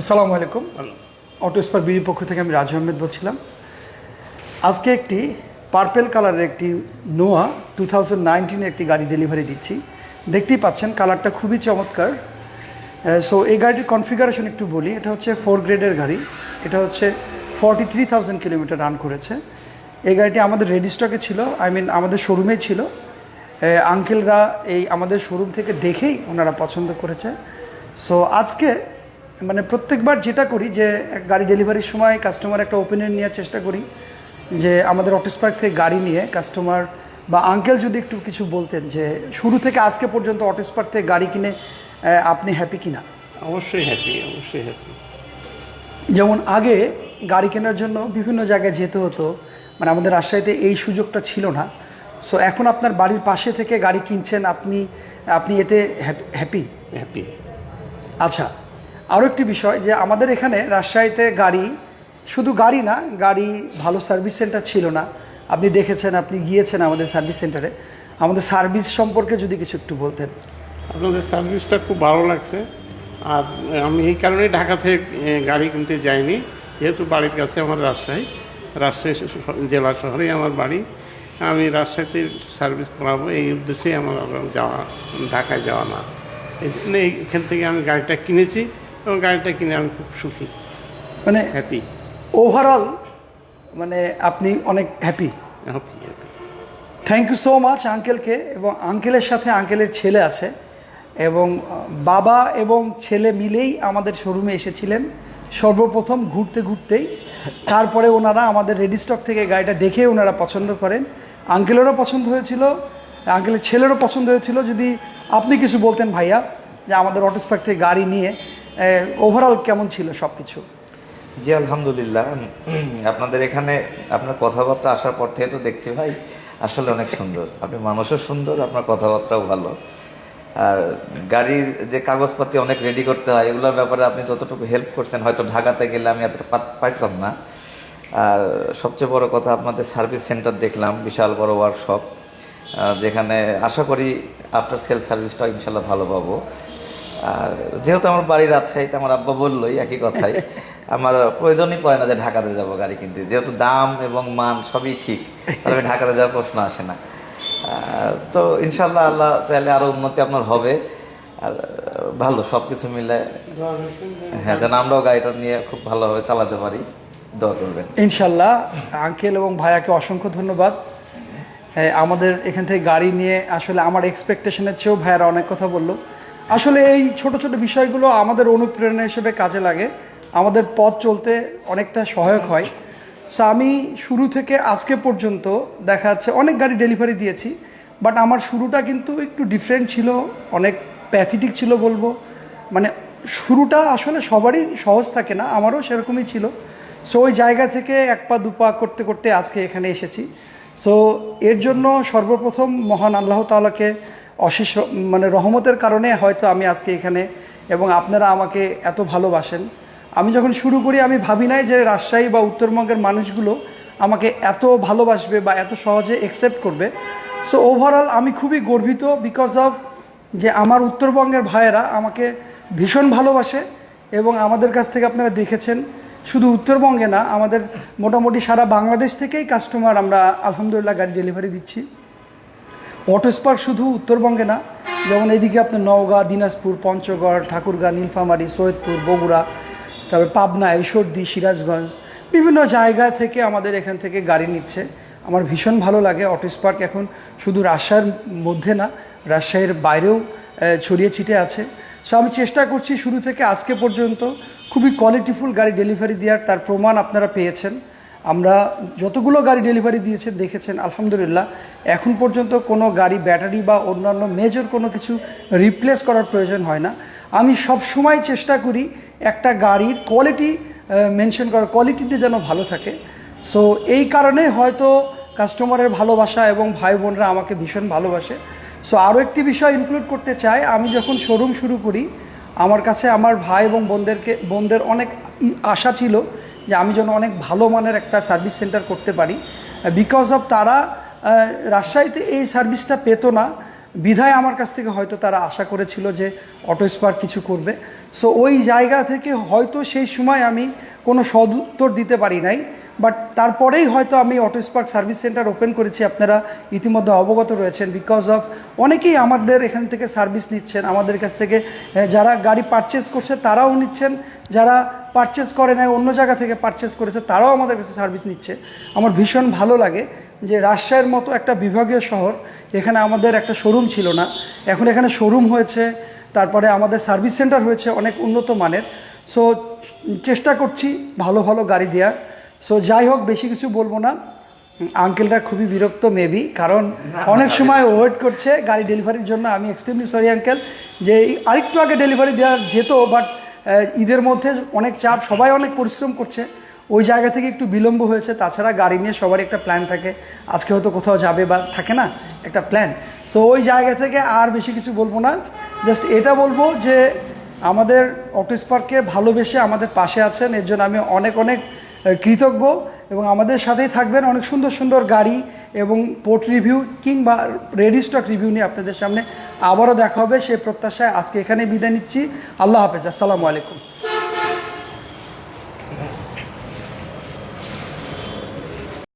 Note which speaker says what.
Speaker 1: আসসালামু আলাইকুম। Auto spare বিড়ির পক্ষ থেকে আমি রাজু আহমেদ বলছিলাম। আজকে একটি পার্পেল কালারের একটি নোয়া টু থাউজেন্ড একটি গাড়ি ডেলিভারি দিচ্ছি। দেখতেই পাচ্ছেন কালারটা খুবই চমৎকার। সো এই গাড়িটির কনফিগারেশন একটু বলি। এটা হচ্ছে ফোর গ্রেডের গাড়ি। এটা হচ্ছে forty three thousand kilometre run করেছে। এই গাড়িটি আমাদের রেডি স্টকে ছিল। আই মিন আমাদের শোরুমে ছিল। আঙ্কেলরা এই আমাদের শোরুম থেকে দেখেই ওনারা পছন্দ করেছে। সো আজকে মানে প্রত্যেকবার যেটা করি যে গাড়ি ডেলিভারির সময় কাস্টমার একটা ওপিনিয়ন নেওয়ার চেষ্টা করি যে আমাদের অটোস্পার্ক থেকে গাড়ি নিয়ে কাস্টমার বা আঙ্কেল যদি একটু কিছু বলতেন যে শুরু থেকে আজকে পর্যন্ত অটোস্পার্ক থেকে গাড়ি কিনে আপনি হ্যাপি কিনা?
Speaker 2: অবশ্যই হ্যাপি অবশ্যই হ্যাপি
Speaker 1: যেমন আগে গাড়ি কেনার জন্য বিভিন্ন জায়গায় যেতে হতো মানে আমাদের রাজশাহীতে এই সুযোগটা ছিল না। সো এখন আপনার বাড়ির পাশে থেকে গাড়ি কিনছেন আপনি আপনি এতে হ্যাপি
Speaker 2: হ্যাপি
Speaker 1: আচ্ছা আরও একটি বিষয় যে আমাদের এখানে রাজশাহীতে গাড়ি, শুধু গাড়ি না, গাড়ি ভালো সার্ভিস সেন্টার ছিল না। আপনি দেখেছেন, আপনি গিয়েছেন আমাদের সার্ভিস সেন্টারে আমাদের সার্ভিস সম্পর্কে যদি কিছু একটু বলতেন।
Speaker 2: আপনাদের সার্ভিসটা খুব ভালো লাগছে। আর আমি এই কারণেই ঢাকা থেকে গাড়ি কিনতে যাইনি। যেহেতু বাড়ির কাছে আমার রাজশাহী রাজশাহী জেলা শহরেই আমার বাড়ি। আমি রাজশাহীতে সার্ভিস করাবো, এই উদ্দেশ্যেই আমার যাওয়া, ঢাকায় যাওয়া না। এই জন্য এইখান থেকে আমি গাড়িটা কিনেছি। এবং গাড়িটা কিনে আমি খুব সুখী
Speaker 1: মানে
Speaker 2: হ্যাপি
Speaker 1: ওভারঅল মানে আপনি অনেক happy
Speaker 2: happy happy
Speaker 1: thank you so much আঙ্কেলকে এবং আঙ্কেলের সাথে আঙ্কেলের ছেলে আছে এবং বাবা এবং ছেলে মিলেই আমাদের শোরুমে এসেছিলেন। সর্বপ্রথম ঘুরতে ঘুরতেই তারপরে ওনারা আমাদের রেডি স্টক থেকে গাড়িটা দেখে ওনারা পছন্দ করেন। আঙ্কেলেরও পছন্দ হয়েছিল আঙ্কেলের ছেলেরও পছন্দ হয়েছিল। যদি আপনি কিছু বলতেন ভাইয়া যে আমাদের অটোস্পার্ক থেকে গাড়ি নিয়ে ওভারঅল কেমন ছিল সব কিছু
Speaker 3: জি, আলহামদুলিল্লাহ। আপনাদের এখানে আপনার কথাবার্তা আসার পর থেকে তো দেখছি ভাই, আসলে অনেক সুন্দর। আপনি মানুষও সুন্দর, আপনার কথাবার্তাও ভালো। আর গাড়ির যে কাগজপাতি অনেক রেডি করতে হয়, এগুলোর ব্যাপারে আপনি যতটুকু হেল্প করছেন, হয়তো ঢাকাতে গেলে আমি এতটা পার- পারতাম না। আর সবচেয়ে বড় কথা, আপনাদের সার্ভিস সেন্টার দেখলাম, বিশাল বড় ওয়ার্কশপ যেখানে আশা করি আফটার সেল সার্ভিসটা ইনশাল্লাহ ভালো পাবো। আর যেহেতু আমার বাড়ি রাজশাহীতে আমার আব্বা বললোই একই কথাই আমার প্রয়োজনই পড়ে না যে ঢাকাতে যাব গাড়ি কিনতে। যেহেতু দাম এবং মান সবই ঠিক তাহলে ঢাকাতে যাওয়ার প্রশ্ন আসে না। তো ইনশাল্লাহ আল্লাহ চাইলে আরও উন্নতি আপনার হবে। আর ভালো সব কিছু মিলে। হ্যাঁ যেন আমরাও গাড়িটা নিয়ে খুব ভালোভাবে চালাতে পারি। দোয়া করবেন।
Speaker 1: ইনশাল্লাহ আঙ্কেল এবং ভাইয়াকে অসংখ্য ধন্যবাদ। হ্যাঁ, আমাদের এখান থেকে গাড়ি নিয়ে আসলে আমার এক্সপেকটেশনের চেয়েও ভাইয়ারা অনেক কথা বলল। আসলে এই ছোট ছোট বিষয়গুলো আমাদের অনুপ্রেরণা হিসেবে কাজে লাগে। আমাদের পথ চলতে অনেকটা সহায়ক হয়। সো আমি শুরু থেকে আজকে পর্যন্ত দেখা যাচ্ছে অনেক গাড়ি ডেলিভারি দিয়েছি বাট আমার শুরুটা কিন্তু একটু ডিফারেন্ট ছিল, অনেক প্যাথেটিক ছিল বলব। মানে শুরুটা আসলে সবারই সহজ থাকে না, আমারও সেরকমই ছিল। সো ওই জায়গা থেকে এক পা দু পা করতে করতে আজকে এখানে এসেছি। সো এর জন্য সর্বপ্রথম মহান আল্লাহ তাআলাকে অশেষ মানে রহমতের কারণে হয়তো আমি আজকে এখানে এবং আপনারা আমাকে এত ভালোবাসেন। আমি যখন শুরু করি, আমি ভাবি নাই যে রাজশাহী বা উত্তরবঙ্গের মানুষগুলো আমাকে এত ভালোবাসবে বা এত সহজে অ্যাকসেপ্ট করবে। সো ওভারঅল আমি খুবই গর্বিত বিকজ অফ যে আমার উত্তরবঙ্গের ভাইয়েরা আমাকে ভীষণ ভালোবাসে এবং আমাদের কাছ থেকে আপনারা দেখেছেন। শুধু উত্তরবঙ্গে না, আমাদের মোটামুটি সারা বাংলাদেশ থেকেই কাস্টমার আমরা আলহামদুলিল্লাহ গাড়ি ডেলিভারি দিচ্ছি। অটোস্পার্ক শুধু উত্তরবঙ্গে না, যেমন এদিকে আপনার নওগাঁ, দিনাজপুর, পঞ্চগড়, ঠাকুরগাঁ, নীলফামারী, সৈয়দপুর, বগুড়া, তারপরে পাবনা, ঈশ্বরদী, সিরাজগঞ্জ, বিভিন্ন জায়গা থেকে আমাদের এখান থেকে গাড়ি নিচ্ছে। আমার ভীষণ ভালো লাগে অটোস্পার্ক এখন শুধু রাজশাহীর মধ্যে না, রাজশাহীর বাইরেও ছড়িয়ে ছিটে আছে। সো আমি চেষ্টা করছি শুরু থেকে আজকে পর্যন্ত খুবই কোয়ালিটিফুল গাড়ি ডেলিভারি দেওয়ার, তার প্রমাণ আপনারা পেয়েছেন। আমরা যতগুলো গাড়ি ডেলিভারি দিয়েছেন, দেখেছেন, আলহামদুলিল্লাহ, এখন পর্যন্ত কোনো গাড়ি ব্যাটারি বা অন্যান্য মেজর কোনো কিছু রিপ্লেস করার প্রয়োজন হয় না। আমি সব সময় চেষ্টা করি একটা গাড়ির কোয়ালিটি মেনশন করার কোয়ালিটিটা যেন ভালো থাকে। সো এই কারণে হয়তো কাস্টমারের ভালোবাসা এবং ভাই বোনরা আমাকে ভীষণ ভালোবাসে। সো আরও একটি বিষয় ইনক্লুড করতে চাই, আমি যখন শোরুম শুরু করি, আমার কাছে আমার ভাই এবং বোনদেরকে, বোনদের অনেক আশা ছিল যে আমি যেন অনেক ভালো মানের একটা সার্ভিস সেন্টার করতে পারি। বিকজ অফ তারা রাজশাহীতে এই সার্ভিসটা পেতো না। বিধায় আমার কাছ থেকে হয়তো তারা আশা করেছিল যে অটো স্পার্ক কিছু করবে। সো ওই জায়গা থেকে হয়তো সেই সময় আমি কোনো সদ উত্তর দিতে পারি নাই বাট তারপরেই হয়তো আমি auto spark service centre open করেছি, আপনারা ইতিমধ্যে অবগত রয়েছেন বিকজ অফ অনেকেই আমাদের এখান থেকে সার্ভিস নিচ্ছেন, আমাদের কাছ থেকে যারা গাড়ি পারচেস করছে, তারাও নিচ্ছেন, যারা পারচেস করে নেয় অন্য জায়গা থেকে পারচেস করেছে, তারাও আমাদের কাছে সার্ভিস নিচ্ছে। আমার ভীষণ ভালো লাগে। যে রাজশাহীর মতো একটা বিভাগীয় শহর, এখানে আমাদের একটা শোরুম ছিল না। এখন এখানে শোরুম হয়েছে, তারপরে আমাদের সার্ভিস সেন্টার হয়েছে অনেক উন্নত মানের। সো চেষ্টা করছি ভালো ভালো গাড়ি দেওয়ার সো যাই হোক, বেশি কিছু বলব না। আঙ্কেলটা খুবই বিরক্ত মেবি কারণ অনেক সময় ওয়েট করছে গাড়ি ডেলিভারির জন্য। আমি এক্সট্রিমলি সরি আঙ্কেল যে আরেকটু আগে ডেলিভারি দেওয়া যেত বাট ঈদের মধ্যে অনেক চাপ, সবাই অনেক পরিশ্রম করছে। ওই জায়গা থেকে একটু বিলম্ব হয়েছে, তাছাড়া গাড়ি নিয়ে সবার একটা প্ল্যান থাকে। আজকে হয়তো কোথাও যাবে বা থাকে না, একটা প্ল্যান সো ওই জায়গা থেকে আর বেশি কিছু বলব না। জাস্ট এটা বলব যে, আমাদের অটো স্পার্ককে ভালোবেসে আমাদের পাশে আছেন। এর জন্য আমি অনেক অনেক কৃতজ্ঞ এবং আমাদের সাথেই থাকবেন। অনেক সুন্দর সুন্দর গাড়ি এবং পোর্ট রিভিউ কিংবা রেডি স্টক রিভিউ নিয়ে আপনাদের সামনে আবারও দেখা হবে। সেই প্রত্যাশায় আজকে এখানে বিদায় নিচ্ছি। আল্লাহ হাফেজ। আসসালামু আলাইকুম।